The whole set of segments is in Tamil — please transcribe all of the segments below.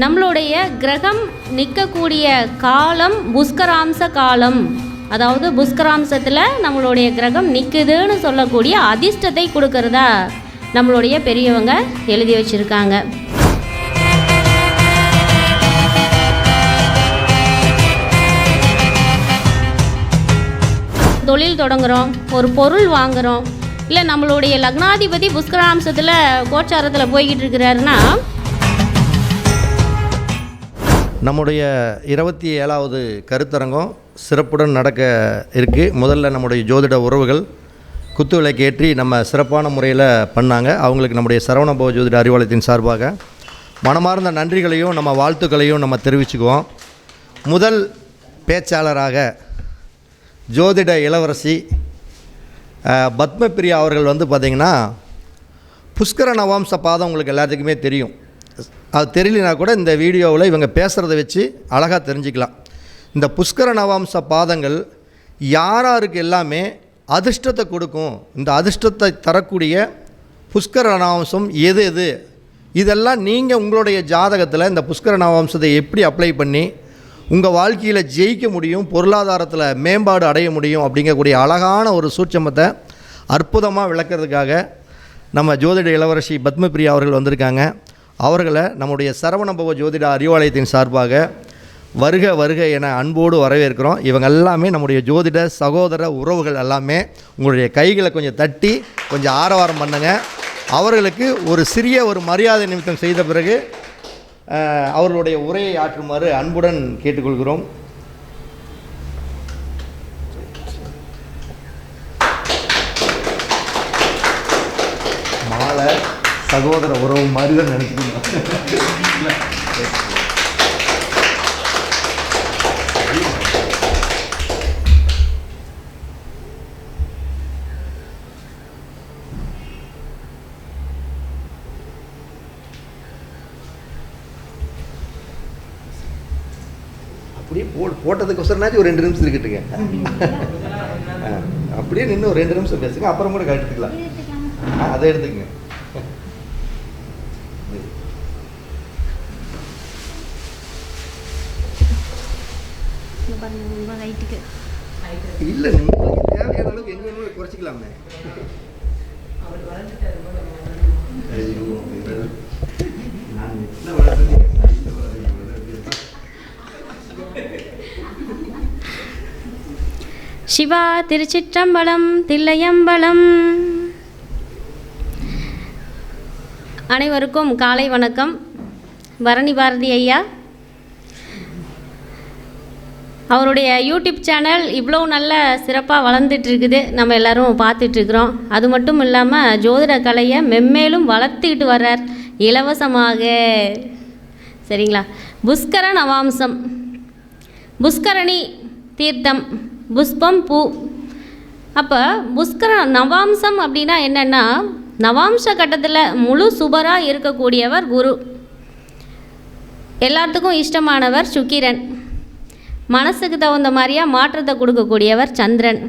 நம்மளுடைய கிரகம் நிற்கக்கூடிய காலம் புஷ்கராம்ச காலம். அதாவது புஷ்கராம்சத்தில் நம்மளுடைய கிரகம் நிற்குதுன்னு சொல்லக்கூடிய அதிர்ஷ்டத்தை கொடுக்கறதா நம்மளுடைய பெரியவங்க எழுதி வச்சுருக்காங்க. தொழில் தொடங்குகிறோம் ஒரு பொருள் வாங்குகிறோம் இல்லை நம்மளுடைய லக்னாதிபதி புஷ்கராம்சத்தில் கோச்சாரத்தில் போய்கிட்டு இருக்கிறாருன்னா நம்முடைய இருபத்தி ஏழாவது கருத்தரங்கம் சிறப்புடன் நடக்க இருக்குது முதல்ல நம்முடைய ஜோதிட உறவுகள் குத்து விளக்கேற்றி நம்ம சிறப்பான முறையில் பண்ணாங்க. அவங்களுக்கு நம்முடைய சரவணபவ ஜோதிட அறிவாலயத்தின் சார்பாக மனமார்ந்த நன்றிகளையும் நம்ம வாழ்த்துக்களையும் நம்ம தெரிவிச்சுக்குவோம். முதல் பேச்சாளராக ஜோதிட இளவரசி பத்மபிரியா அவர்கள் வந்து பார்த்திங்கன்னா புஷ்கர நவாம்ச பாதம் உங்களுக்கு எல்லாத்துக்குமே தெரியும். அது தெரியலனா கூட இந்த வீடியோவில் இவங்க பேசுகிறத வச்சு அழகாக தெரிஞ்சுக்கலாம். இந்த புஷ்கர நவாம்ச பாதங்கள் யாராருக்கு எல்லாமே அதிர்ஷ்டத்தை கொடுக்கும் இந்த அதிர்ஷ்டத்தை தரக்கூடிய புஷ்கர நவாம்சம் எது எது? இதெல்லாம் நீங்கள் உங்களுடைய ஜாதகத்தில் இந்த புஷ்கர நவாம்சத்தை எப்படி அப்ளை பண்ணி உங்கள் வாழ்க்கையில் ஜெயிக்க முடியும் பொருளாதாரத்தில் மேம்பாடு அடைய முடியும் அப்படிங்கக்கூடிய அழகான ஒரு சூட்சமத்தை அற்புதமாக விளக்கிறதுக்காக நம்ம ஜோதிட இளவரசி பத்மபிரியா அவர்கள் வந்திருக்காங்க. அவர்களை நம்முடைய சரவணபவ ஜோதிட அறிவாலயத்தின் சார்பாக வருக வருக என அன்போடு வரவேற்கிறோம். இவங்க எல்லாமே நம்முடைய ஜோதிட சகோதர உறவுகள் எல்லாமே உங்களுடைய கைகளை கொஞ்சம் தட்டி கொஞ்சம் ஆரவாரம் பண்ணுங்க. அவர்களுக்கு ஒரு சிறிய ஒரு மரியாதை நிமித்தம் செய்த பிறகு அவர்களுடைய உரையை ஆற்றுமாறு அன்புடன் கேட்டுக்கொள்கிறோம் மாலை சகோதர உறவு மாதிரி தான் நினைக்கிறீங்க? அப்படியே போ போட்டதுக்கொசரனாச்சும் ஒரு ரெண்டு நிமிஷம் இருக்கட்டுங்க. அப்படியே நின்று ஒரு ரெண்டு நிமிஷம் பேசுங்க அப்புறம் கூட எடுத்துக்கலாம். ஆ, அதை எடுத்துக்கங்க. இல்லை உங்களுக்கு தேவையான அளவுக்கு எங்கே வேணாலும் குறைச்சிக்கலாமே. சிவா திருச்சிற்றம்பலம் தில்லையம்பலம். அனைவருக்கும் காலை வணக்கம். பரணி பாரதி ஐயா. அவருடைய யூடியூப் சேனல் இவ்வளோ நல்ல சிறப்பாக வளர்ந்துட்டு இருக்குது நம்ம எல்லாரும் பார்த்துட்ருக்குறோம் அது மட்டும் இல்லாமல் ஜோதிட கலையை மென்மேலும் வளர்த்துக்கிட்டு வர்றார். இலவசமாக. சரிங்களா? புஷ்கர நவாம்சம். புஷ்கரணி தீர்த்தம் புஷ்பம் பூ. அப்போ புஷ்கர நவாம்சம் அப்படின்னா என்னென்னா நவாம்ச கட்டத்தில் முழு சுபராக இருக்கக்கூடியவர் குரு. எல்லாத்துக்கும் இஷ்டமானவர் சுக்கிரன். மனசுக்கு தகுந்த மாதிரியா மாற்றத்தை கொடுக்கக்கூடியவர் சந்திரன்.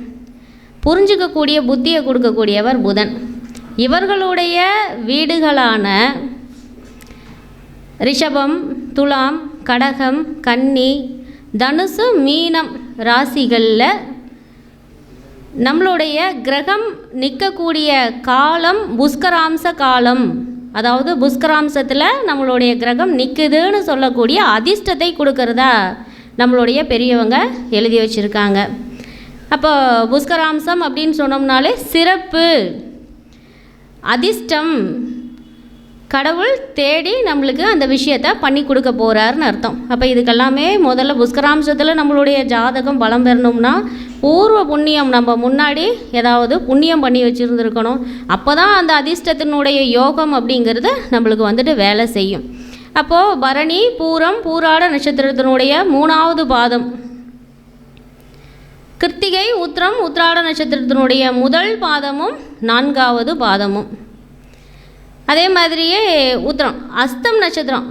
புரிஞ்சுக்கக்கூடிய புத்தியை கொடுக்கக்கூடியவர் புதன். இவர்களுடைய வீடுகளான ரிஷபம் துலாம் கடகம் கன்னி தனுசு மீனம் ராசிகளில் நம்மளுடைய கிரகம் நிற்கக்கூடிய காலம் புஷ்கராம்ச காலம். அதாவது புஷ்கராம்சத்தில் நம்மளுடைய கிரகம் நிற்குதுன்னு சொல்லக்கூடிய அதிர்ஷ்டத்தை கொடுக்கறதா? நம்மளுடைய பெரியவங்க எழுதி வச்சுருக்காங்க. அப்போ புஷ்கராம்சம் அப்படின்னு சொன்னோம்னாலே சிறப்பு அதிர்ஷ்டம் கடவுள் தேடி நம்மளுக்கு அந்த விஷயத்த பண்ணி கொடுக்க போகிறாருன்னு அர்த்தம். அப்போ இதுக்கெல்லாமே முதல்ல புஷ்கராம்சத்தில் நம்மளுடைய ஜாதகம் பலம் பெறணும்னா பூர்வ புண்ணியம் நம்ம முன்னாடி ஏதாவது புண்ணியம் பண்ணி வச்சுருந்துருக்கணும். அப்போ தான் அந்த அதிர்ஷ்டத்தினுடைய யோகம் அப்படிங்கிறது நம்மளுக்கு வந்துட்டு வேலை செய்யும். அப்போது பரணி பூரம் பூராட நட்சத்திரத்தினுடைய மூணாவது பாதம். கிருத்திகை உத்திரம் உத்ராட நட்சத்திரத்தினுடைய முதல் பாதமும் நான்காவது பாதமும். அதே மாதிரியே உத்திரம் அஸ்தம் நட்சத்திரம்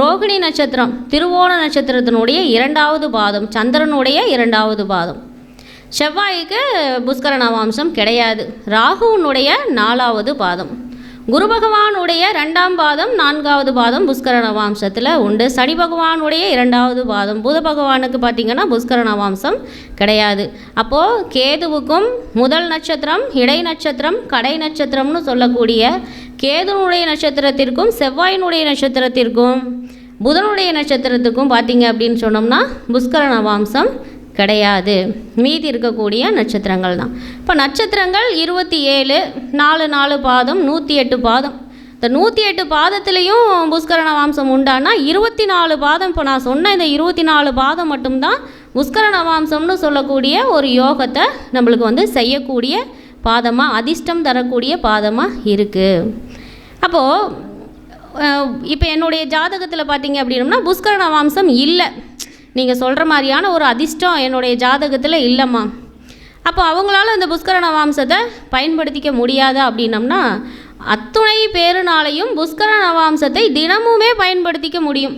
ரோகிணி நட்சத்திரம் திருவோண நட்சத்திரத்தினுடைய இரண்டாவது பாதம் சந்திரனுடைய இரண்டாவது பாதம். செவ்வாய்க்கு புஷ்கர நவாம்சம் கிடையாது. ராகுவினுடைய நாலாவது பாதம். குரு பகவானுடைய ரெண்டாம் பாதம் நான்காவது பாதம் புஷ்கர நவாம்சத்தில் உண்டு. சனி பகவானுடைய இரண்டாவது பாதம். புத பகவானுக்கு பார்த்திங்கன்னா புஷ்கர நவாம்சம் கிடையாது. அப்போது கேதுவுக்கும் முதல் நட்சத்திரம் இடை நட்சத்திரம் கடை நட்சத்திரம்னு சொல்லக்கூடிய கேதுனுடைய நட்சத்திரத்திற்கும் செவ்வாயினுடைய நட்சத்திரத்திற்கும் புதனுடைய நட்சத்திரத்துக்கும் பார்த்தீங்க அப்படின்னு சொன்னோம்னா புஷ்கர நவாம்சம் கிடையாது. மீதி இருக்கக்கூடிய நட்சத்திரங்கள் தான். இப்போ நட்சத்திரங்கள் இருபத்தி ஏழு நாலு நாலு பாதம் நூற்றி எட்டு பாதம். இந்த நூற்றி எட்டு பாதத்துலேயும் புஷ்கரண வாம்சம் உண்டானா இருபத்தி நாலு பாதம். இப்போ நான் சொன்ன இந்த இருபத்தி நாலு பாதம் மட்டும்தான் புஷ்கரண வாம்சம்னு சொல்லக்கூடிய ஒரு யோகத்தை நம்மளுக்கு வந்து செய்யக்கூடிய பாதமாக அதிர்ஷ்டம் தரக்கூடிய பாதமாக இருக்குது அப்போது இப்போ என்னுடைய ஜாதகத்தில் பார்த்தீங்க அப்படின்னம்னா புஷ்கரண வாம்சம் இல்லை. நீங்கள் சொல்கிற மாதிரியான ஒரு அதிர்ஷ்டம் என்னுடைய ஜாதகத்தில் இல்லைம்மா. அப்போ அவங்களால அந்த புஷ்கர நவாம்சத்தை பயன்படுத்திக்க முடியாது அப்படின்னம்னா அத்துணை பேருனாலையும் புஷ்கர நவாம்சத்தை தினமுமே பயன்படுத்திக்க முடியும்.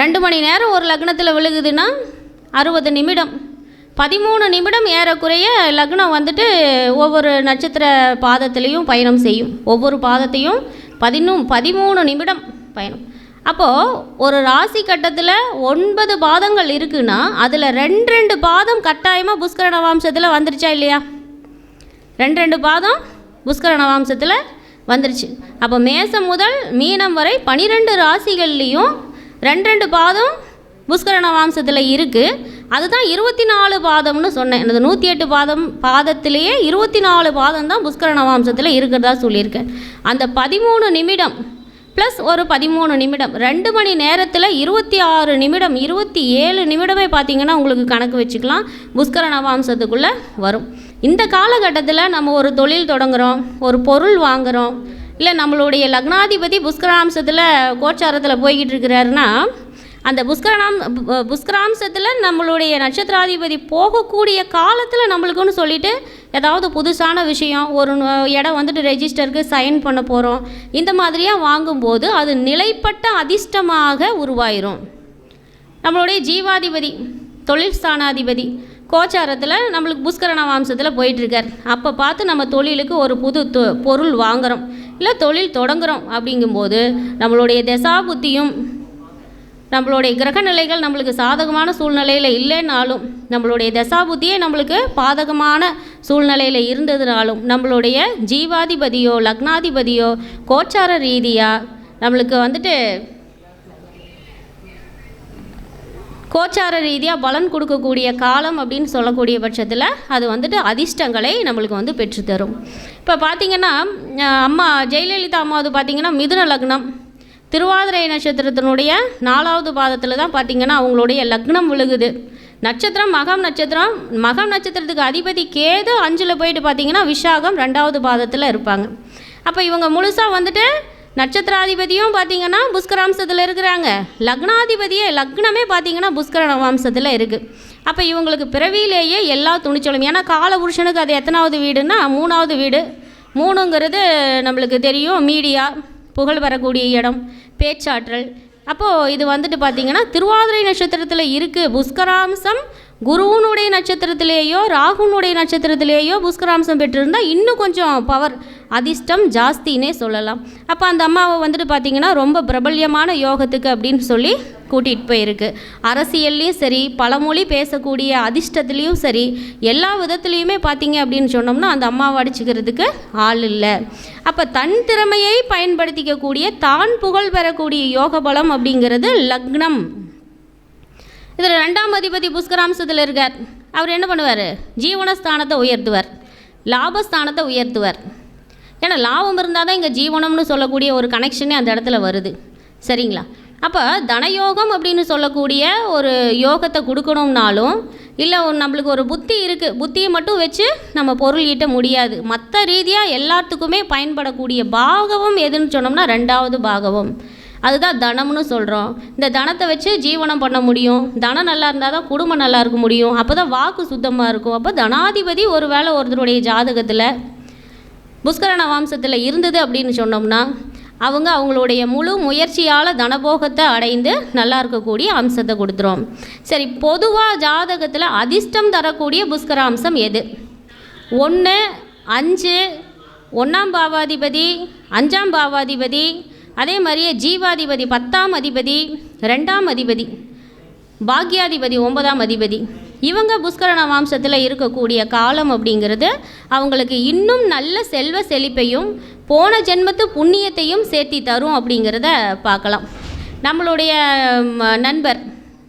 ரெண்டு மணி நேரம் ஒரு லக்னத்தில் விழுகுதுன்னா அறுபது நிமிடம். பதிமூணு நிமிடம் ஏறக்குறைய லக்னம் வந்துட்டு ஒவ்வொரு நட்சத்திர பாதத்திலையும் பயணம் செய்யும். ஒவ்வொரு பாதத்தையும் பதினும் பதிமூணு நிமிடம் பயணம். அப்போது ஒரு ராசி கட்டத்தில் ஒன்பது பாதங்கள் இருக்குன்னா அதில் ரெண்டு ரெண்டு பாதம் கட்டாயமாக புஷ்கர நவாம்சத்தில் வந்துருச்சா இல்லையா? ரெண்டு ரெண்டு பாதம் புஷ்கர நவாம்சத்தில் வந்துருச்சு. அப்போ மேசம் முதல் மீனம் வரை பனிரெண்டு ராசிகள்லேயும் ரெண்டு ரெண்டு பாதம் புஷ்கர நவாம்சத்தில் இருக்குது அதுதான் இருபத்தி நாலு பாதம்னு சொன்னேன். இந்த நூற்றி எட்டு பாதம் பாதத்திலேயே இருபத்தி நாலு பாதம் தான் புஷ்கர நவாம்சத்தில் இருக்கிறதா சொல்லியிருக்கேன். அந்த பதிமூணு நிமிடம் ப்ளஸ் ஒரு பதிமூணு நிமிடம். ரெண்டு மணி நேரத்தில் இருபத்தி ஆறு நிமிடம் இருபத்தி ஏழு நிமிடமே பார்த்தீங்கன்னா உங்களுக்கு கணக்கு வச்சுக்கலாம். புஷ்கர நவாம்சத்துக்குள்ளே வரும். இந்த காலகட்டத்தில் நம்ம ஒரு தொழில் தொடங்குகிறோம் ஒரு பொருள் வாங்குகிறோம் இல்லை நம்மளுடைய லக்னாதிபதி புஷ்கராம்சத்தில் கோச்சாரத்தில் போய்கிட்டு இருக்கிறாருன்னா அந்த புஷ்கரணாம் புஷ்கராம்சத்தில் நம்மளுடைய நட்சத்திராதிபதி போகக்கூடிய காலத்தில் நம்மளுக்குன்னு சொல்லிட்டு ஏதாவது புதுசான விஷயம் ஒரு இடம் வந்துட்டு ரெஜிஸ்டருக்கு சைன் பண்ண போகிறோம் இந்த மாதிரியாக வாங்கும்போது அது நிலைப்பட்ட அதிர்ஷ்டமாக உருவாயிரும். நம்மளுடைய ஜீவாதிபதி தொழில் ஸ்தானாதிபதி கோச்சாரத்தில் நம்மளுக்கு புஷ்கரண வம்சத்தில் போயிட்டுருக்கார். அப்போ பார்த்து நம்ம தொழிலுக்கு ஒரு புது தொ- பொருள் வாங்குகிறோம் இல்லை தொழில் தொடங்குகிறோம் அப்படிங்கும்போது நம்மளுடைய தசாபுத்தியும் நம்மளுடைய கிரக நிலைகள் நம்மளுக்கு சாதகமான சூழ்நிலையில் இல்லைனாலும் நம்மளுடைய தசாபுத்தியே நம்மளுக்கு பாதகமான சூழ்நிலையில் இருந்ததுனாலும் நம்மளுடைய ஜீவாதிபதியோ லக்னாதிபதியோ கோச்சார ரீதியாக நம்மளுக்கு வந்துட்டு கோச்சார ரீதியாக பலன் கொடுக்கக்கூடிய காலம் அப்படின்னு சொல்லக்கூடிய பட்சத்தில் அது வந்துட்டு அதிர்ஷ்டங்களை நம்மளுக்கு வந்து பெற்றுத்தரும். இப்போ பார்த்திங்கன்னா அம்மா ஜெயலலிதா அம்மாவது பார்த்தீங்கன்னா மிதுன லக்னம். திருவாதிரை நட்சத்திரத்தினுடைய நாலாவது பாதத்தில் தான் பார்த்தீங்கன்னா அவங்களுடைய லக்னம் விழுகுது. நட்சத்திரம் மகம் நட்சத்திரம் மகம் நட்சத்திரத்துக்கு அதிபதி கேது அஞ்சில் போயிட்டு பார்த்தீங்கன்னா விஷாகம் ரெண்டாவது பாதத்தில் இருப்பாங்க. அப்போ இவங்க முழுசாக வந்துட்டு நட்சத்திராதிபதியும் பார்த்தீங்கன்னா புஷ்கராம்சத்தில் இருக்கிறாங்க. லக்னாதிபதியே லக்னமே பார்த்தீங்கன்னா புஷ்கர வம்சத்தில் இருக்குது அப்போ இவங்களுக்கு பிறவியிலேயே எல்லா துணிச்சலும் ஏன்னா காலபுருஷனுக்கு அது எத்தனாவது வீடுன்னா மூணாவது வீடு. மூணுங்கிறது நம்மளுக்கு தெரியும் மீடியா. புகழ் பெறக்கூடிய இடம் பேச்சாற்றல். அப்போது இது வந்துட்டு பார்த்தீங்கன்னா திருவாதிரை நட்சத்திரத்தில் இருக்குது புஷ்கராம்சம் குருவனுடைய நட்சத்திரத்திலேயோ ராகுனுடைய நட்சத்திரத்திலேயோ புஷ்கராம்சம் பெற்றிருந்தால் இன்னும் கொஞ்சம் பவர் அதிர்ஷ்டம் ஜாஸ்தின்னே சொல்லலாம். அப்போ அந்த அம்மாவை வந்துட்டு பார்த்தீங்கன்னா ரொம்ப பிரபல்யமான யோகத்துக்கு அப்படின்னு சொல்லி கூட்டிகிட்டு போயிருக்கு. அரசியல்லையும் சரி பழமொழி பேசக்கூடிய அதிர்ஷ்டத்துலேயும் சரி எல்லா விதத்துலேயுமே பார்த்தீங்க அப்படின்னு சொன்னோம்னா அந்த அம்மாவை அடிச்சுக்கிறதுக்கு ஆள் இல்லை. அப்போ தன் திறமையை பயன்படுத்திக்கக்கூடிய தான் புகழ் பெறக்கூடிய யோக பலம் அப்படிங்கிறது லக்னம். இதில் ரெண்டாம் அதிபதி புஷ்கராம்சத்தில் இருக்கார் அவர் என்ன பண்ணுவார்? ஜீவனஸ்தானத்தை உயர்த்துவார். லாபஸ்தானத்தை உயர்த்துவார். ஏன்னா லாபம் இருந்தால் தான் இங்கே ஜீவனம்னு சொல்லக்கூடிய ஒரு கனெக்ஷனே அந்த இடத்துல வருது. சரிங்களா? அப்போ தனயோகம் அப்படின்னு சொல்லக்கூடிய ஒரு யோகத்தை கொடுக்கணும்னாலும் இல்லை ஒரு நம்மளுக்கு ஒரு புத்தி இருக்குது புத்தியை மட்டும் வச்சு நம்ம பொருள் ஈட்ட முடியாது. மற்ற ரீதியாக எல்லாத்துக்குமே பயன்படக்கூடிய பாகவம் எதுன்னு சொன்னோம்னா ரெண்டாவது பாகவம். அதுதான் தனம்னு சொல்கிறோம் இந்த தனத்தை வச்சு ஜீவனம் பண்ண முடியும். தனம் நல்லா இருந்தால் தான் குடும்பம் நல்லா இருக்க முடியும். அப்போ தான் வாக்கு சுத்தமாக இருக்கும். அப்போ தனாதிபதி ஒரு வேளை ஒருத்தருடைய ஜாதகத்தில் புஷ்கரண வம்சத்தில் இருந்தது அப்படின்னு சொன்னோம்னா அவங்க அவங்களுடைய முழு முயற்சியால் தனபோகத்தை அடைந்து நல்லா இருக்கக்கூடிய அம்சத்தை கொடுத்துரும். சரி பொதுவாக ஜாதகத்தில் அதிர்ஷ்டம் தரக்கூடிய புஷ்கர அம்சம் எது? ஒன்று அஞ்சு ஒன்றாம் பாவாதிபதி அஞ்சாம் பாவாதிபதி அதே மாதிரியே ஜீவாதிபதி பத்தாம் அதிபதி ரெண்டாம் அதிபதி பாக்யாதிபதி ஒன்பதாம் அதிபதி. இவங்க புஷ்கரண வம்சத்தில் இருக்கக்கூடிய காலம் அப்படிங்கிறது அவங்களுக்கு இன்னும் நல்ல செல்வ செழிப்பையும் போன ஜென்மத்து புண்ணியத்தையும் சேர்த்தி தரும் அப்படிங்கிறத பார்க்கலாம். நம்மளுடைய நண்பர்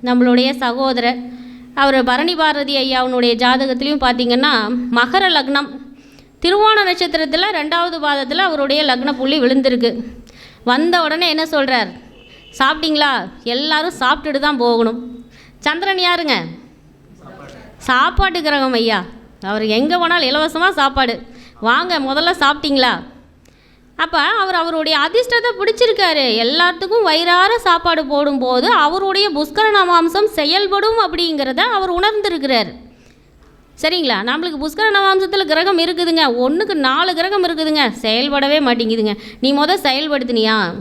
நம்மளுடைய சகோதரர் அவர் பரணி பாரதி ஐயாவுனுடைய ஜாதகத்துலேயும் பார்த்தீங்கன்னா மகர லக்னம் திருவோண நட்சத்திரத்தில் ரெண்டாவது பாதத்தில் அவருடைய லக்ன புள்ளி விழுந்திருக்கு. வந்த உடனே என்ன சொல்கிறார் சாப்பிட்டீங்களா? எல்லாரும் சாப்பிட்டுட்டு தான் போகணும். சந்திரன் யாருங்க? சாப்பாட்டு கிரகம் ஐயா. அவர் எங்கே போனாலும் இலவசமாக சாப்பாடு. வாங்க முதல்ல சாப்பிட்டீங்களா? அப்போ அவர் அவருடைய அதிர்ஷ்டத்தை பிடிச்சிருக்காரு. எல்லாத்துக்கும் வயிறார சாப்பாடு போடும்போது அவருடைய புஷ்கரண மாம்சம் செயல்படும் அப்படிங்கிறத அவர் உணர்ந்திருக்கிறார். சரிங்களா? நம்மளுக்கு புஷ்கரண நவாம்சத்தில் கிரகம் இருக்குதுங்க. ஒன்றுக்கு நாலு கிரகம் இருக்குதுங்க. செயல்படவே மாட்டேங்குதுங்க. நீ மொதல் செயல்படுத்தினியா?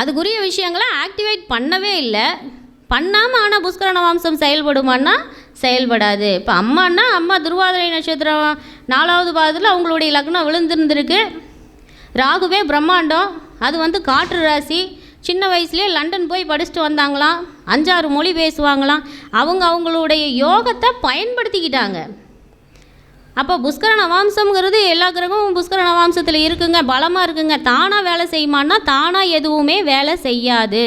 அதுக்குரிய விஷயங்களை ஆக்டிவேட் பண்ணவே இல்லை. பண்ணாமல் ஆனால் புஷ்கரண நவாம்சம் செயல்படுமான்னா செயல்படாது. இப்போ அம்மான்னா அம்மா திருவாதிரை நட்சத்திரம் நாலாவது பாதத்தில் அவங்களுடைய லக்னம் விழுந்திருந்திருக்கு. ராகுவே பிரம்மாண்டம். அது வந்து காற்று ராசி. சின்ன வயசுலேயே லண்டன் போய் படிச்சுட்டு வந்தாங்களாம். அஞ்சாறு மொழி பேசுவாங்களாம். அவங்க அவங்களுடைய யோகத்தை பயன்படுத்திக்கிட்டாங்க. அப்போ புஷ்கரண நவாம்சம்ங்கிறது எல்லா கிரகமும் புஷ்கரண வம்சத்தில் இருக்குங்க. பலமாக இருக்குங்க. தானாக வேலை செய்யுமான்னா தானாக எதுவுமே வேலை செய்யாது.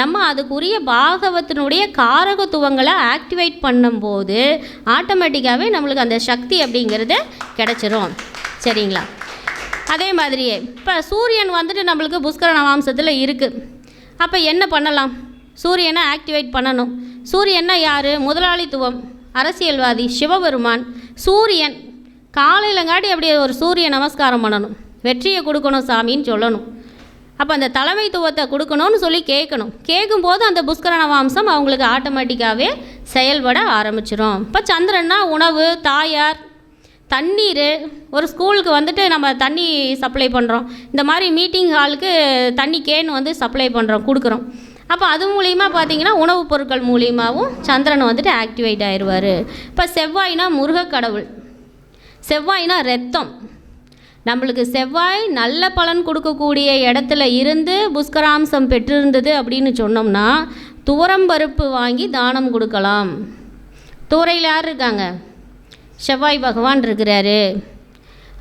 நம்ம அதுக்குரிய பாகவத்தினுடைய காரகத்துவங்களை ஆக்டிவேட் பண்ணும்போது ஆட்டோமேட்டிக்காகவே நம்மளுக்கு அந்த சக்தி அப்படிங்கிறது கிடச்சிரும். சரிங்களா? அதே மாதிரியே. இப்போ சூரியன் வந்துட்டு நம்மளுக்கு புஷ்கர நவாம்சத்தில் இருக்குது அப்போ என்ன பண்ணலாம்? சூரியனை ஆக்டிவேட் பண்ணணும். சூரியன்னா யார்? முதலாளித்துவம் அரசியல்வாதி சிவபெருமான். சூரியன் காலையிலங்காட்டி அப்படியே ஒரு சூரிய நமஸ்காரம் பண்ணணும். வெற்றியை கொடுக்கணும் சாமின்னு சொல்லணும். அப்போ அந்த தலைமைத்துவத்தை கொடுக்கணும்னு சொல்லி கேட்கணும். கேட்கும்போது அந்த புஷ்கரண வம்சம் அவங்களுக்கு ஆட்டோமேட்டிக்காகவே செயல்பட ஆரம்பிச்சிடும் இப்போ சந்திரன்னா உணவு தாயார் தண்ணீர் ஒரு ஸ்கூலுக்கு வந்துட்டு நம்ம தண்ணி சப்ளை பண்ணுறோம் இந்த மாதிரி மீட்டிங் ஹாலுக்கு தண்ணி கேன் வந்து சப்ளை பண்ணுறோம் கொடுக்குறோம். அப்போ அது மூலிமா பார்த்தீங்கன்னா உணவுப் பொருட்கள் மூலியமாகவும் சந்திரன் வந்துட்டு ஆக்டிவேட் ஆயிடுவார் இப்போ செவ்வாய்னா முருகக் கடவுள் செவ்வாய்னா ரத்தம். நம்மளுக்கு செவ்வாய் நல்ல பலன் கொடுக்கக்கூடிய இடத்துல இருந்து புஷ்கராம்சம் பெற்றிருந்தது அப்படின்னு சொன்னோம்னா துவரம்பருப்பு வாங்கி தானம் கொடுக்கலாம். தூரையில் யார் இருக்காங்க? செவ்வாய் பகவான் இருக்கிறாரு.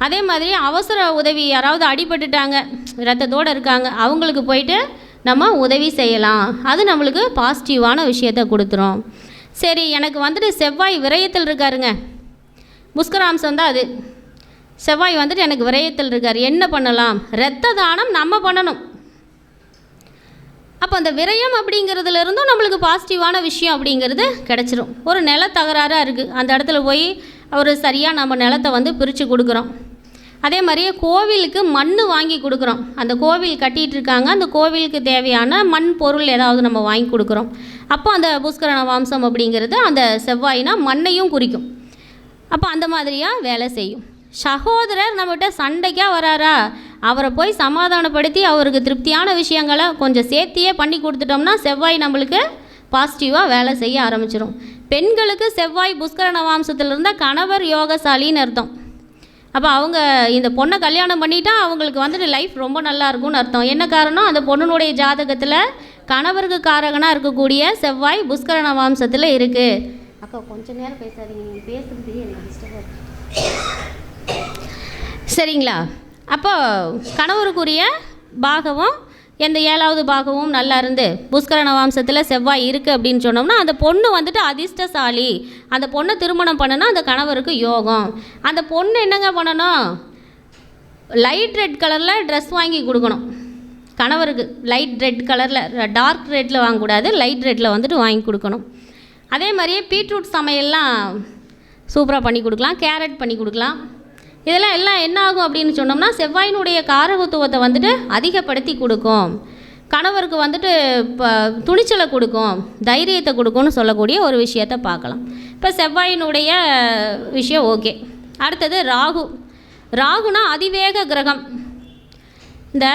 அதே மாதிரி அவசர உதவி யாராவது அடிபட்டுட்டாங்க ரத்தத்தோடு இருக்காங்க அவங்களுக்கு போயிட்டு நம்ம உதவி செய்யலாம். அது நம்மளுக்கு பாசிட்டிவான விஷயத்தை கொடுத்துரும். சரி எனக்கு வந்துட்டு செவ்வாய் விரயத்தில் இருக்காருங்க. புஷ்கராம்சம் தான் அது. செவ்வாய் வந்துட்டு எனக்கு விரயத்தில் இருக்கார். என்ன பண்ணலாம்? இரத்த தானம் நம்ம பண்ணணும். அப்போ அந்த விரயம் அப்படிங்கிறதுல இருந்தும் நம்மளுக்கு பாசிட்டிவான விஷயம் அப்படிங்கிறது கிடச்சிரும். ஒரு நில தகராறாக இருக்குது அந்த இடத்துல போய் அவர் சரியாக நம்ம நிலத்தை வந்து பிரித்து கொடுக்குறோம். அதே மாதிரியே கோவிலுக்கு மண் வாங்கி கொடுக்குறோம். அந்த கோவில் கட்டிகிட்டு இருக்காங்க. அந்த கோவிலுக்கு தேவையான மண் பொருள் ஏதாவது நம்ம வாங்கி கொடுக்குறோம். அப்போ அந்த புஷ்கரண வம்சம் அப்படிங்கிறது அந்த செவ்வாயினா மண்ணையும் குறிக்கும். அப்போ அந்த மாதிரியாக வேலை செய்யும். சகோதரர் நம்மகிட்ட சண்டைக்காக வராரா? அவரை போய் சமாதானப்படுத்தி அவருக்கு திருப்தியான விஷயங்களை கொஞ்சம் சேர்த்தியே பண்ணி கொடுத்துட்டோம்னா செவ்வாய் நம்மளுக்கு பாசிட்டிவாக வேலை செய்ய ஆரம்பிச்சிடும் பெண்களுக்கு செவ்வாய் வம்சத்தில் இருந்தால் கணவர் யோகசாலின்னு அர்த்தம். அப்போ அவங்க இந்த பொண்ணை கல்யாணம் பண்ணிட்டா அவங்களுக்கு வந்துட்டு லைஃப் ரொம்ப நல்லா இருக்கும்னு அர்த்தம். என்ன காரணம்? அந்த பொண்ணுனுடைய ஜாதகத்தில் கணவருக்கு காரகனாக இருக்கக்கூடிய செவ்வாய் புஷ்கரண வம்சத்தில் இருக்குது அக்கா கொஞ்ச நேரம் பேசாதீங்க. நீங்கள் பேசுறது எனக்கு டிஸ்டர்பாக இருக்கு. சரிங்களா? அப்போ கணவருக்குரிய பாகவம் எந்த ஏழாவது பாகமும் நல்லா இருந்து புஷ்கரண வம்சத்தில் செவ்வாய் இருக்குது அப்படின்னு சொன்னோம்னா அந்த பொண்ணு வந்துட்டு அதிர்ஷ்டசாலி. அந்த பொண்ணை திருமணம் பண்ணுனா அந்த கணவருக்கு யோகம். அந்த பொண்ணு என்னங்க பண்ணணும்? லைட் ரெட் கலரில் ட்ரெஸ் வாங்கி கொடுக்கணும். கணவருக்கு லைட் ரெட் கலரில் டார்க் ரெட்டில் வாங்கக்கூடாது லைட் ரெட்டில் வந்துட்டு வாங்கி கொடுக்கணும். அதே மாதிரியே பீட்ரூட் சமையல்லாம் சூப்பராக பண்ணி கொடுக்கலாம் கேரட் பண்ணி கொடுக்கலாம். இதெல்லாம் எல்லாம் என்ன ஆகும் அப்படின்னு சொன்னோம்னா செவ்வாயினுடைய காரகத்துவத்தை வந்துட்டு அதிகப்படுத்தி கொடுக்கும். கணவருக்கு வந்துட்டு இப்போ துணிச்சலை கொடுக்கும் தைரியத்தை கொடுக்கும்னு சொல்லக்கூடிய ஒரு விஷயத்தை பார்க்கலாம். இப்போ செவ்வாயினுடைய விஷயம் ஓகே. அடுத்தது ராகு. ராகுனா அதிவேக கிரகம். இந்த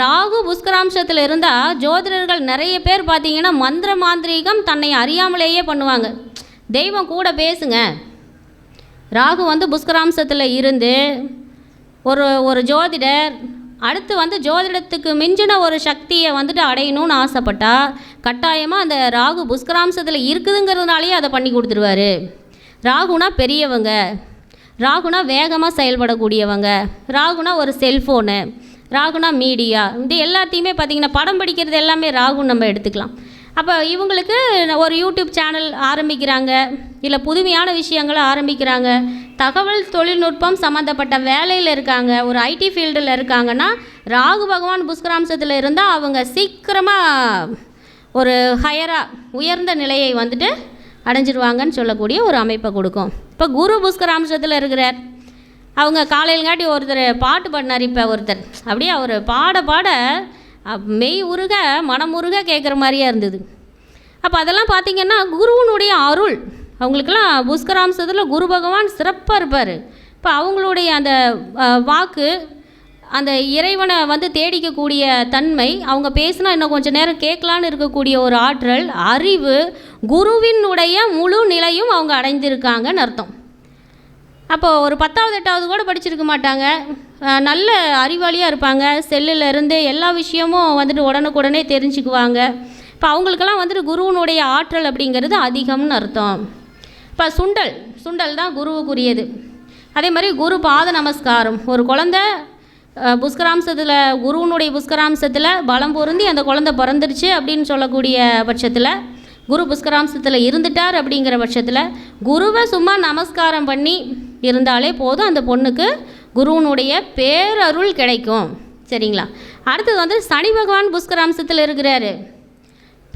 ராகு புஷ்கராம்சத்தில் இருந்தால் ஜோதிடர்கள் நிறைய பேர் பார்த்தீங்கன்னா மந்திர மாந்திரீகம் தன்னை அறியாமலேயே பண்ணுவாங்க. தெய்வம் கூட பேசுங்க. ராகு வந்து புஷ்கராம்சத்தில் இருந்து ஒரு ஒரு ஜோதிடர் அடுத்து வந்து ஜோதிடத்துக்கு மிஞ்சின ஒரு சக்தியை வந்துட்டு அடையணும்னு ஆசைப்பட்டா கட்டாயமாக அந்த ராகு புஷ்கராம்சத்தில் இருக்குதுங்கிறதுனாலேயே அதை பண்ணி கொடுத்துருவாரு. ராகுனா பெரியவங்க. ராகுனா வேகமாக செயல்படக்கூடியவங்க. ராகுனா ஒரு செல்ஃபோனு ராகுனா மீடியா இது எல்லாத்தையுமே பார்த்திங்கன்னா படம் படிக்கிறது எல்லாமே ராகுன்னு நம்ம எடுத்துக்கலாம். அப்போ இவங்களுக்கு ஒரு யூடியூப் சேனல் ஆரம்பிக்கிறாங்க. இல்லை புதுமையான விஷயங்களை ஆரம்பிக்கிறாங்க. தகவல் தொழில்நுட்பம் சம்மந்தப்பட்ட வேலையில் இருக்காங்க. ஒரு ஐடி ஃபீல்டில் இருக்காங்கன்னா ராகு பகவான் புஷ்கராம்சத்தில் இருந்தால் அவங்க சீக்கிரமாக ஒரு ஹையராக உயர்ந்த நிலையை வந்துட்டு அடைஞ்சிருவாங்கன்னு சொல்லக்கூடிய ஒரு அமைப்பை கொடுக்கும். இப்போ குரு புஷ்கராம்சத்தில் இருக்கிறார். அவங்க காலையிலங்காட்டி ஒருத்தர் பாட்டு பாடினார் இப்போ ஒருத்தர். அப்படியே அவர் பாட பாட மெய் உருக மனம் உருக கேட்குற மாதிரியா இருந்தது. அப்போ அதெல்லாம் பார்த்தீங்கன்னா குருவனுடைய அருள். அவங்களுக்கெல்லாம் புஷ்கராம்சத்தில் குரு பகவான் சிறப்பாக இருப்பார். இப்போ அவங்களுடைய அந்த வாக்கு அந்த இறைவனை வந்து தேடிக்கக்கூடிய தன்மை அவங்க பேசினா இன்னும் கொஞ்சம் நேரம் கேட்கலான்னு இருக்கக்கூடிய ஒரு ஆற்றல் அறிவு குருவினுடைய முழு நிலையும் அவங்க அடைந்திருக்காங்கன்னு அர்த்தம். அப்போ ஒரு பத்தாவது எட்டாவது கூட படிச்சிருக்க மாட்டாங்க. நல்ல அறிவாளியாக இருப்பாங்க. செல்லில் இருந்து எல்லா விஷயமும் வந்துட்டு உடனுக்குடனே தெரிஞ்சுக்குவாங்க. இப்போ அவங்களுக்கெல்லாம் வந்துட்டு குருவினுடைய ஆற்றல் அப்படிங்கிறது அதிகம்னு அர்த்தம். இப்போ சுண்டல் சுண்டல் தான் குருவுக்குரியது. அதே மாதிரி குரு பாத நமஸ்காரம். ஒரு குழந்த புஷ்கராம்சத்தில் குருவினுடைய புஷ்கராம்சத்தில் பலம் பொருந்தி அந்த குழந்த பிறந்துருச்சு அப்படின்னு சொல்லக்கூடிய பட்சத்தில் குரு புஷ்கராம்சத்தில் இருந்துட்டார் அப்படிங்கிற பட்சத்தில் குருவை சும்மா நமஸ்காரம் பண்ணி இருந்தாலே போதும் அந்த பொண்ணுக்கு குருவினுடைய பேரருள் கிடைக்கும். சரிங்களா? அடுத்தது வந்து சனி பகவான் புஷ்கராம்சத்தில் இருக்கிறாரு.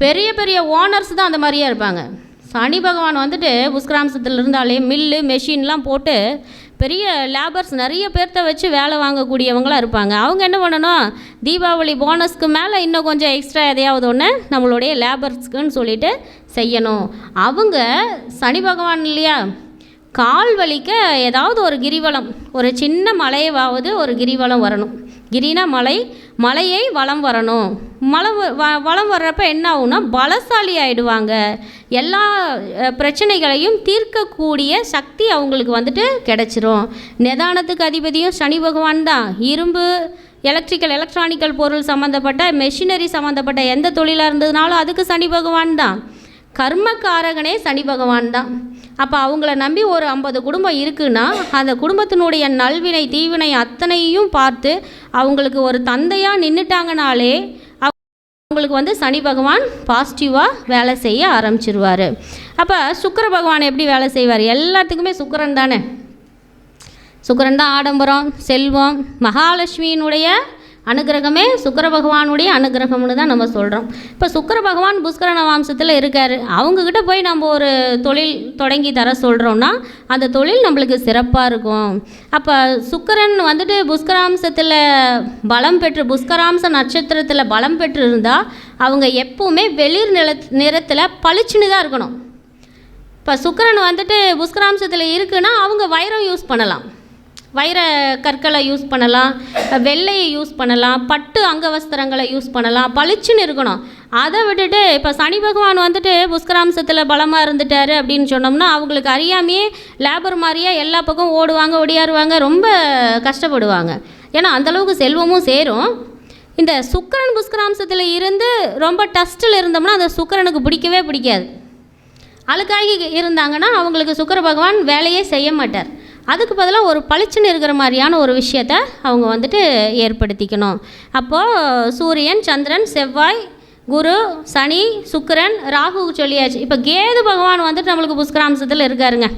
பெரிய பெரிய ஓனர்ஸ் தான் அந்த மாதிரியே இருப்பாங்க. சனி பகவான் வந்துட்டு புஷ்கராம்சத்தில் இருந்தாலே மில்லு மெஷின்லாம் போட்டு பெரிய லேபர்ஸ் நிறைய பேர்த்த வச்சு வேலை வாங்கக்கூடியவங்களாம் இருப்பாங்க. அவங்க என்ன பண்ணணும்? தீபாவளி போனஸ்க்கு மேலே இன்னும் கொஞ்சம் எக்ஸ்ட்ரா எதையாவது ஒன்று நம்மளுடைய லேபர்ஸ்க்குன்னு சொல்லிட்டு செய்யணும். அவங்க சனி பகவான் இல்லையா? கால் வலிக்க ஏதாவது ஒரு கிரிவலம் ஒரு சின்ன மலையவாவது ஒரு கிரிவலம் வரணும். கிரினா மலை மலையை வலம் வரணும். மலை வ- வ- வலம் வர்றப்ப என்ன ஆகும்னா பலசாலி ஆயிடுவாங்க. எல்லா பிரச்சனைகளையும் தீர்க்கக்கூடிய சக்தி அவங்களுக்கு வந்துட்டு கிடைச்சிரும். நிதானத்துக்கு அதிபதியும் சனி பகவான் தான். இரும்பு எலக்ட்ரிக்கல் எலக்ட்ரானிக்கல் பொருள் சம்மந்தப்பட்ட மெஷினரி சம்மந்தப்பட்ட எந்த தொழிலாக இருந்ததுனாலும் அதுக்கு சனி பகவான் தான். கர்மக்காரகனே சனி பகவான் தான். அப்போ அவங்கள நம்பி ஒரு ஐம்பது குடும்பம் இருக்குன்னா அந்த குடும்பத்தினுடைய நல்வினை தீவினை அத்தனையும் பார்த்து அவங்களுக்கு ஒரு தந்தையாக நின்றுட்டாங்கனாலே அவங்களுக்கு வந்து சனி பகவான் பாசிட்டிவாக வேலை செய்ய ஆரம்பிச்சிருவார். அப்போ சுக்கிர பகவான் எப்படி வேலை செய்வார்? எல்லாத்துக்குமே சுக்கரன் தானே சுக்கரன் தான் ஆடம்பரம் செல்வம் மகாலட்சுமியினுடைய அனுகிரகமே சுக்கர பகவானுடைய அனுகிரகம்னு தான் நம்ம சொல்கிறோம் இப்போ சுக்கர பகவான் புஷ்கரண வம்சத்தில் இருக்கார். அவங்கக்கிட்ட போய் நம்ம ஒரு தொழில் தொடங்கி தர சொல்கிறோம்னா அந்த தொழில் நம்மளுக்கு சிறப்பாக இருக்கும். அப்போ சுக்கரன் வந்துட்டு புஷ்கராம்சத்தில் பலம் பெற்று புஷ்கராம்ச நட்சத்திரத்தில் பலம் பெற்று இருந்தால் அவங்க எப்பவுமே வெளிர் நில நிறத்தில் பளிச்சுன்னு தான் இருக்கணும். இப்போ சுக்கரன் வந்துட்டு புஷ்கராம்சத்தில் இருக்குன்னா அவங்க வைரம் யூஸ் பண்ணலாம். வைர கற்களை யூஸ் பண்ணலாம் வெள்ளையை யூஸ் பண்ணலாம் பட்டு அங்கவஸ்திரங்களை யூஸ் பண்ணலாம் பளிச்சுன்னு இருக்கணும். அதை விட்டுட்டு இப்போ சனி பகவான் வந்துட்டு புஷ்கராம்சத்தில் பலமாக இருந்துட்டார் அப்படின்னு சொன்னோம்னா அவங்களுக்கு அறியாமையே லேபர் மாதிரியே எல்லா பக்கம் ஓடுவாங்க ஒடியாருவாங்க ரொம்ப கஷ்டப்படுவாங்க. ஏன்னா அந்தளவுக்கு செல்வமும் சேரும். இந்த சுக்கரன் புஷ்கராம்சத்தில் இருந்து ரொம்ப டஸ்ட்டில் இருந்தோம்னா அந்த சுக்கரனுக்கு பிடிக்கவே பிடிக்காது. அழுக்காகி இருந்தாங்கன்னா அவங்களுக்கு சுக்கர பகவான் வேலையே செய்ய மாட்டார். அதுக்கு பதிலாக ஒரு பளிச்சுன்னு இருக்கிற மாதிரியான ஒரு விஷயத்த அவங்க வந்துட்டு ஏற்படுத்திக்கணும். அப்போது சூரியன் சந்திரன் செவ்வாய் குரு சனி சுக்கரன் ராகு சொல்லியாச்சு. இப்போ கேது பகவான் வந்துட்டு நம்மளுக்கு புஷ்கராம்சத்தில் இருக்காருங்க.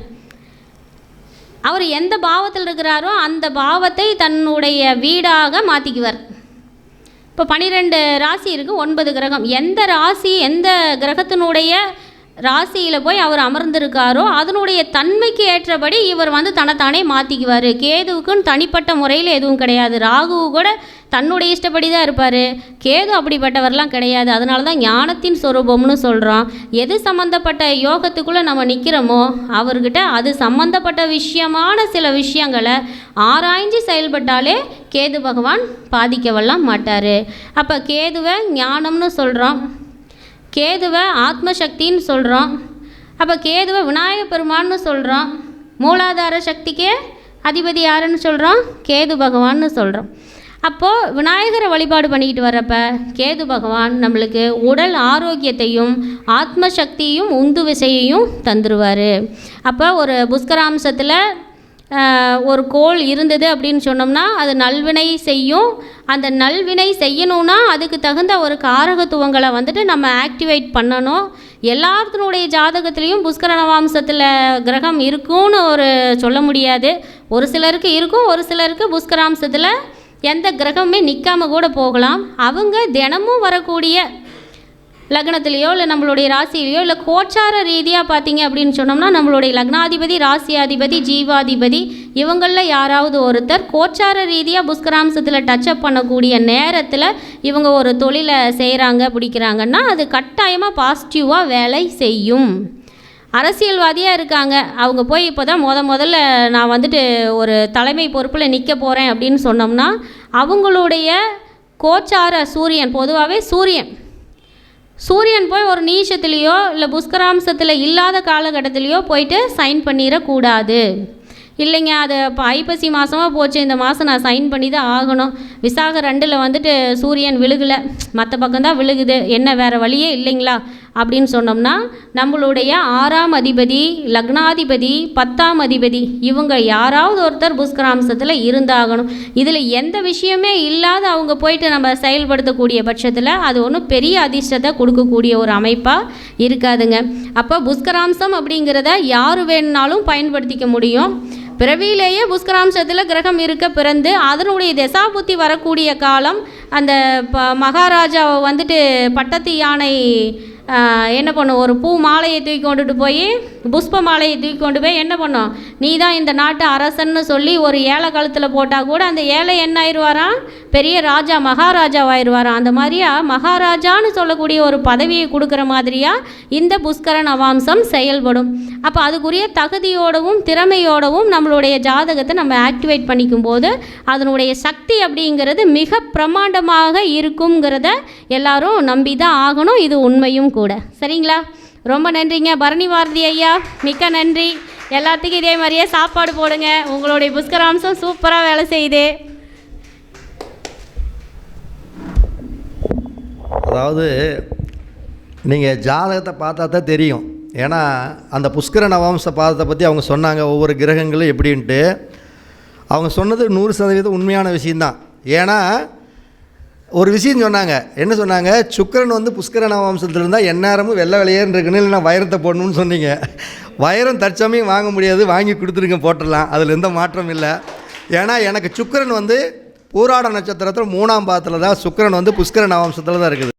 அவர் எந்த பாவத்தில் இருக்கிறாரோ அந்த பாவத்தை தன்னுடைய வீடாக மாற்றிக்குவார் இப்போ பன்னிரெண்டு ராசி இருக்குது ஒன்பது கிரகம். எந்த ராசி எந்த கிரகத்தினுடைய ராசியில் போய் அவர் அமர்ந்திருக்காரோ அதனுடைய தன்மைக்கு ஏற்றபடி இவர் வந்து தன்னைத்தானே மாற்றிக்குவார் கேதுவுக்குன்னு தனிப்பட்ட முறையில் எதுவும் கிடையாது. ராகு கூட தன்னுடைய இஷ்டப்படி தான் இருப்பார். கேது அப்படிப்பட்டவர்லாம் கிடையாது. அதனால தான் ஞானத்தின் சொரூபம்னு சொல்கிறோம் எது சம்மந்தப்பட்ட யோகத்துக்குள்ளே நம்ம நிற்கிறோமோ அவர்கிட்ட அது சம்மந்தப்பட்ட விஷயமான சில விஷயங்களை ஆராய்ஞ்சு செயல்பட்டாலே கேது பகவான் பாதிக்கவெல்லாம் மாட்டார். அப்போ கேதுவை ஞானம்னு சொல்கிறோம் கேதுவை ஆத்மசக்தின்னு சொல்கிறோம் அப்போ கேதுவை விநாயக பெருமான்னு சொல்கிறோம் மூலாதார சக்திக்கே அதிபதி யாருன்னு சொல்கிறோம் கேது பகவான்னு சொல்கிறோம் அப்போது விநாயகரை வழிபாடு பண்ணிக்கிட்டு வர்றப்ப கேது பகவான் நம்மளுக்கு உடல் ஆரோக்கியத்தையும் ஆத்ம சக்தியும் உந்து விசையையும் தந்துடுவார் அப்போ ஒரு புஷ்கராம்சத்தில் ஒரு கோள் இருந்தது அப்படின்னு சொன்னோம்னா அது நல்வினை செய்யும். அந்த நல்வினை செய்யணும்னா அதுக்கு தகுந்த ஒரு காரகத்துவங்களை வந்துட்டு நம்ம ஆக்டிவேட் பண்ணணும். எல்லாத்தினுடைய ஜாதகத்துலேயும் புஷ்கர நவாம்சத்தில் கிரகம் இருக்கும்னு ஒரு சொல்ல முடியாது. ஒரு சிலருக்கு இருக்கும் ஒரு சிலருக்கு புஷ்கராம்சத்தில் எந்த கிரகமுமே நிற்காம கூட போகலாம். அவங்க தினமும் வரக்கூடிய லக்னத்திலேயோ இல்லை நம்மளுடைய ராசியிலையோ இல்லை கோச்சார ரீதியாக பார்த்தீங்க அப்படின்னு சொன்னோம்னா நம்மளுடைய லக்னாதிபதி ராசியாதிபதி ஜீவாதிபதி இவங்களில் யாராவது ஒருத்தர் கோச்சார ரீதியாக புஷ்கராம்சத்தில் டச்சப் பண்ணக்கூடிய நேரத்தில் இவங்க ஒரு தொழிலை செய்கிறாங்க பிடிக்கிறாங்கன்னா அது கட்டாயமாக பாசிட்டிவாக வேலை செய்யும். அரசியல்வாதியாக இருக்காங்க. அவங்க போய் இப்போ தான் முத முதல்ல நான் வந்துட்டு ஒரு தலைமை பொறுப்பில் நிற்க போகிறேன் அப்படின்னு சொன்னோம்னா அவங்களுடைய கோச்சார சூரியன் பொதுவாகவே சூரியன். சூரியன் போய் ஒரு நீஷத்துலேயோ இல்லை புஷ்கராம்சத்தில் இல்லாத காலகட்டத்திலையோ போயிட்டு சைன் பண்ணிடக்கூடாது. இல்லைங்க அது இப்போ ஐப்பசி மாதமாக போச்சு. இந்த மாதம் நான் சைன் பண்ணி தான் ஆகணும். விசாக ரெண்டில் வந்துட்டு சூரியன் விழுகலை. மற்ற பக்கம்தான் விழுகுது. என்ன வேறு வழியே இல்லைங்களா? அப்படின்னு சொன்னோம்னா நம்மளுடைய ஆறாம் அதிபதி லக்னாதிபதி பத்தாம் அதிபதி இவங்க யாராவது ஒருத்தர் புஷ்கராம்சத்தில் இருந்தாகணும். இதில் எந்த விஷயமே இல்லாத அவங்க போயிட்டு நம்ம செயல்படுத்தக்கூடிய பட்சத்தில் அது ஒன்றும் பெரிய அதிர்ஷ்டத்தை கொடுக்கக்கூடிய ஒரு அமைப்பாக இருக்காதுங்க. அப்போ புஷ்கராம்சம் அப்படிங்கிறத யார் வேணுனாலும் பயன்படுத்திக்க முடியும். பிறவியிலேயே புஷ்கராம்சத்தில் கிரகம் இருக்க பிறந்து அதனுடைய தசாபுத்தி வரக்கூடிய காலம் அந்த ப மகாராஜாவை வந்துட்டு பட்டத்து யானை என்ன பண்ணும்? ஒரு பூ மாலையை தூக்கி கொண்டுட்டு போய் புஷ்ப மாலையை தூக்கி கொண்டு போய் என்ன பண்ணும்? நீ தான் இந்த நாட்டு அரசன்னு சொல்லி ஒரு ஏழை கழுத்தில் போட்டால் கூட அந்த ஏழை என்ன ஆயிடுவாராம் பெரிய ராஜா மகாராஜாவாயிருவாராம் அந்த மாதிரியா? மகாராஜான்னு சொல்லக்கூடிய ஒரு பதவியை கொடுக்குற மாதிரியா? இந்த புஷ்கரன் அவாம்சம் செயல்படும். அப்போ அதுக்குரிய தகுதியோடவும் திறமையோடவும் நம்மளுடைய ஜாதகத்தை நம்ம ஆக்டிவேட் பண்ணிக்கும் போது அதனுடைய சக்தி அப்படிங்கிறது மிக பிரமாண்டமாக இருக்குங்கிறத எல்லாரும் நம்பி தான் ஆகணும். இது உண்மையும் கூட. சரிங்களா? ரொம்ப நன்றிங்க. பரணி பாரதி ஐயா மிக்க நன்றி. எல்லாத்துக்கும் இதே மாதிரியே சாப்பாடு போடுங்க. உங்களுடைய புஷ்கராம்சம் சூப்பராக வேலை செய்யுது. அதாவது நீங்கள் ஜாதகத்தை பார்த்தா தான் தெரியும். ஏன்னா அந்த புஷ்கர நவாம்ச பாதத்தை பற்றி அவங்க சொன்னாங்க. ஒவ்வொரு கிரகங்களும் எப்படின்ட்டு. அவங்க சொன்னது நூறு சதவீதம் உண்மையான விஷயந்தான் ஏன்னா ஒரு விஷயம் சொன்னாங்க. என்ன சொன்னாங்க? சுக்கிரன் வந்து புஷ்கர நவாம்சத்தில் இருந்தால் எந்நேரமும் வெள்ளை வெளியேன்னு இருக்குன்னு இல்லைன்னா வைரத்தை போடணும்னு சொன்னீங்க. வைரம் தற்சமயம் வாங்க முடியாது வாங்கி கொடுத்துருங்க போட்டுடலாம். அதில் எந்த மாற்றம் இல்லை. ஏன்னா எனக்கு சுக்கரன் வந்து பூராட நட்சத்திரத்தில் மூணாம் பாதத்தில் தான் சுக்கரன் வந்து புஷ்கர நவாம்சத்தில் தான் இருக்குது.